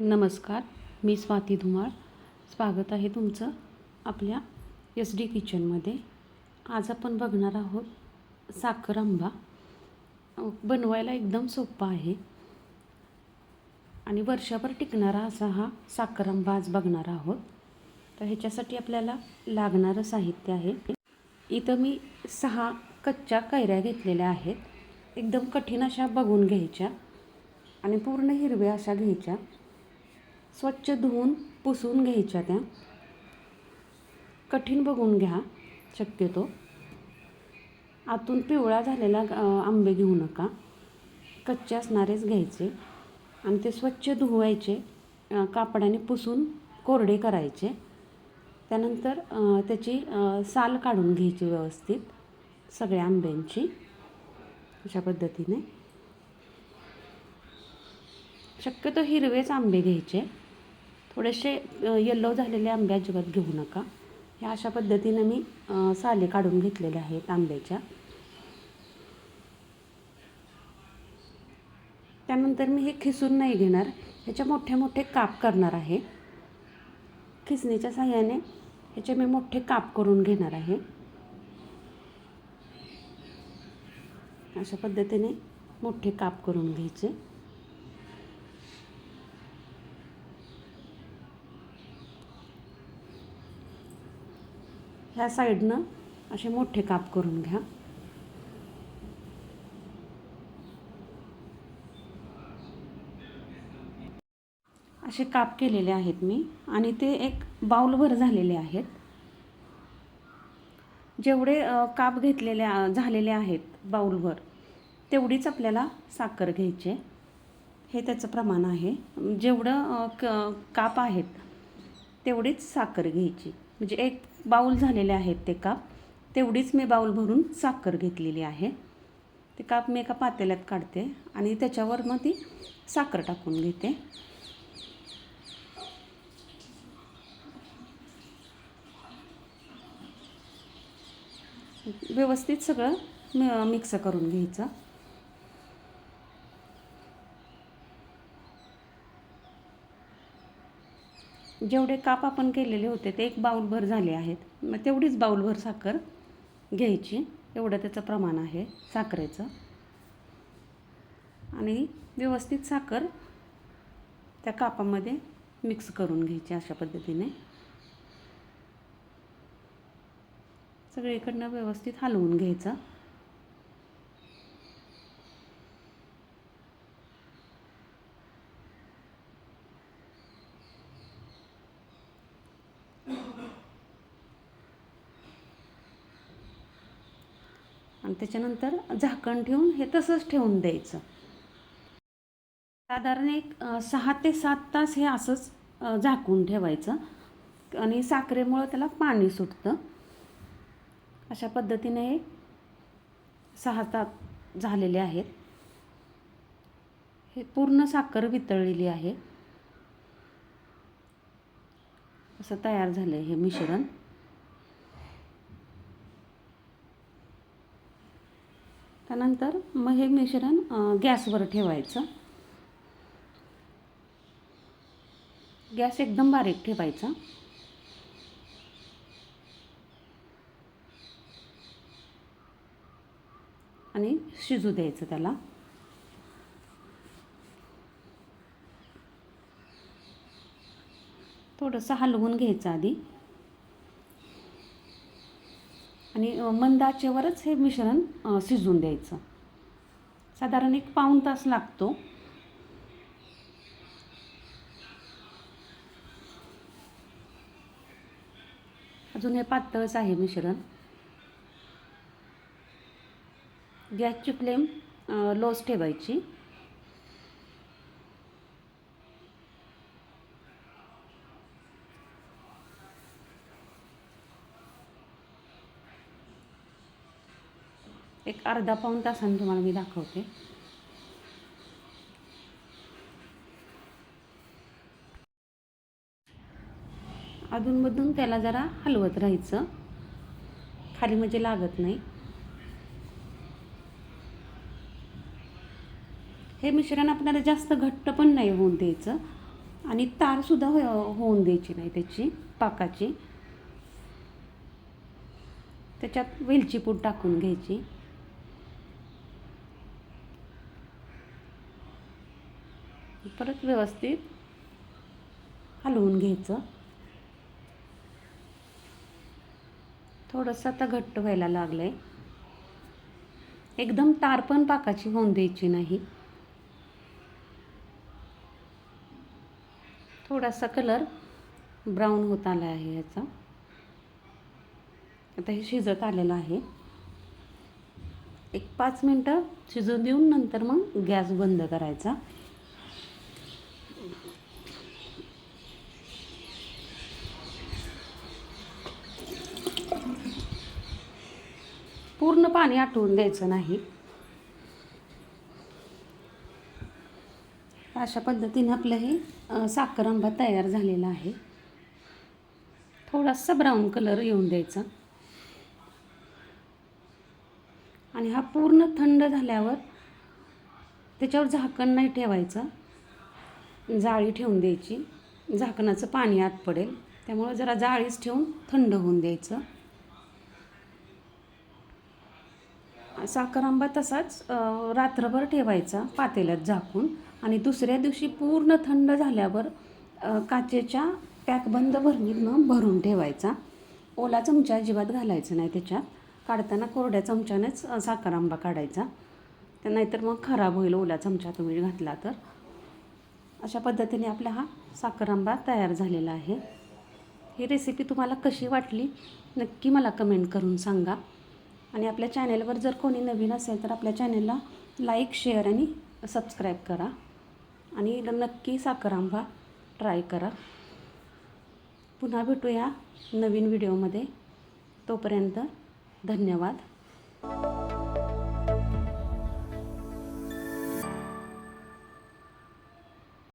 नमस्कार मी स्वाती धुमाळ. स्वागत आहे तुमचं आपल्या एस डी किचनमध्ये आज आपण बघणार आहोत साखर आंबा. बनवायला एकदम सोपा आहे. आणि वर्षभर टिकणारा असा हा साखर आंबा आज बघणार आहोत. तर ह्याच्यासाठी आपल्याला लागणारं साहित्य आहे. इथं मी सहा कच्च्या कैऱ्या घेतलेल्या आहेत. एकदम कठीण अशा बघून घ्यायच्या. आणि पूर्ण हिरव्या अशा घ्यायच्या. स्वच्छ धुवून पुसून घ्यायच्या त्या. कठीण बघून घ्या शक्यतो. आतून पिवळा झालेला आंबे घेऊ नका. कच्चे असणारेच घ्यायचे आणि ते स्वच्छ धुवायचे कापडाने पुसून कोरडे करायचे. त्यानंतर त्याची साल काढून घ्यायची व्यवस्थित सगळ्या आंब्यांची अशा पद्धतीने. शक्यतो हिरवेच आंबे घ्यायचे. थोडेसे येल्लो झालेले आंबे अजिबात घेऊ नका. ह्या अशा पद्धतीनं मी साले काढून घेतलेल्या आहेत आंब्याच्या. त्यानंतर मी हे खिसून नाही घेणार. ह्याच्या मोठे मोठे काप करणार आहे. खिसणीच्या साह्याने ह्याचे मी मोठे काप करून घेणार आहे. अशा पद्धतीने मोठे काप करून घ्यायचे. ह्या साईडनं असे मोठे काप करून घ्या. असे काप केलेले आहेत मी आणि ते एक बाऊलभर झालेले आहेत. जेवढे काप घेतलेले झालेले आहेत बाऊलभर तेवढीच आपल्याला साखर घ्यायची आहे. हे त्याचं प्रमाण आहे. जेवढं क काप आहेत तेवढीच साखर घ्यायची. म्हणजे एक बाऊल झालेले आहेत ते काप. तेवढीच मी बाऊल भरून साखर घेतलेली आहे. ते काप मी एका पातेल्यात काढते आणि त्याच्यावर मग ती साखर टाकून घेते. व्यवस्थित सगळं म- मिक्स करून घ्यायचं. जेवढे काप आपण केलेले होते ते एक बाऊलभर झाले आहेत. मग तेवढीच बाऊलभर साखर घ्यायची. एवढं त्याचं प्रमाण आहे साखरेचं. आणि व्यवस्थित साखर त्या कापामध्ये मिक्स करून घ्यायची अशा पद्धतीने. सगळीकडनं व्यवस्थित हलवून घ्यायचं. आणि त्याच्यानंतर झाकण ठेवून हे तसंच ठेवून द्यायचं. साधारण एक सहा ते सात तास हे असंच झाकून ठेवायचं आणि साखरेमुळं त्याला पाणी सुटतं. अशा पद्धतीने हे सहा तास झालेले आहेत. हे पूर्ण साखर वितळलेली आहे. असं तयार झालं आहे हे मिश्रण. त्यानंतर मग हे मिश्रण गॅसवर ठेवायचं. गॅस एकदम बारीक ठेवायचा. आणि शिजू द्यायचं त्याला. थोडंसं हलवून घ्यायचं आधी. आणि मंदाचेवरच मंद आचेवरच हे मिश्रण शिजून शिजवून द्यायचं. साधारण एक पाऊण तास लागतो. अजून हे पातळच आहे मिश्रण. गॅसची फ्लेम लोच ठेवायची. एक अर्धा पाऊण तासाने तुम्हाला मी दाखवते. अधूनमधून त्याला जरा हलवत राहायचं. खाली म्हणजे लागत नाही. हे मिश्रण आपल्याला जास्त घट्ट पण नाही होऊन द्यायचं. आणि तारसुद्धा हो होऊन द्यायची नाही त्याची पाकाची. त्याच्यात वेलची पूड टाकून घ्यायची. परत व्यवस्थित हलवून घ्यायचं. थोडंसं आता घट्ट व्हायला लागलं आहे एकदम तार पण पाकाची होऊन द्यायची नाही. थोडासा कलर ब्राऊन होत आला आहे याचा. आता हे शिजत आलेलं आहे. एक पाच मिनटं शिजून देऊन नंतर मग गॅस बंद करायचा. पूर्ण पाणी आटवून द्यायचं नाही. अशा पद्धतीने आपलं हे साखर आंबा तयार झालेला आहे. थोडासा ब्राऊन कलर येऊन द्यायचा. आणि हा पूर्ण थंड झाल्यावर त्याच्यावर झाकण नाही ठेवायचं. जाळी ठेवून द्यायची. झाकणाचं पाणी आत पडेल. त्यामुळं जरा जाळीच ठेवून थंड होऊन द्यायचं. साखर आंबा तसाच रात्रभर ठेवायचा पातेल्यात झाकून आणि दुसऱ्या दिवशी पूर्ण थंड झाल्यावर काचेच्या पॅकबंद भरणीतनं भरून ठेवायचा. ओला चमचा अजिबात घालायचा नाही त्याच्यात. काढताना कोरड्या चमच्यानेच साखर आंबा काढायचा. तर नाहीतर मग खराब होईल ओला चमचा तुम्ही घातला तर. अशा पद्धतीने आपला हा साखर आंबा तयार झालेला आहे. ही रेसिपी तुम्हाला कशी वाटली? नक्की मला कमेंट करून सांगा. आणि आपल्या चॅनेलवर जर कोणी नवीन असेल तर आपल्या चॅनेलला लाईक शेअर आणि सबस्क्राईब करा. आणि नक्की साखर आंबा ट्राय करा. पुन्हा भेटूया नवीन व्हिडिओमध्ये तोपर्यंत धन्यवाद.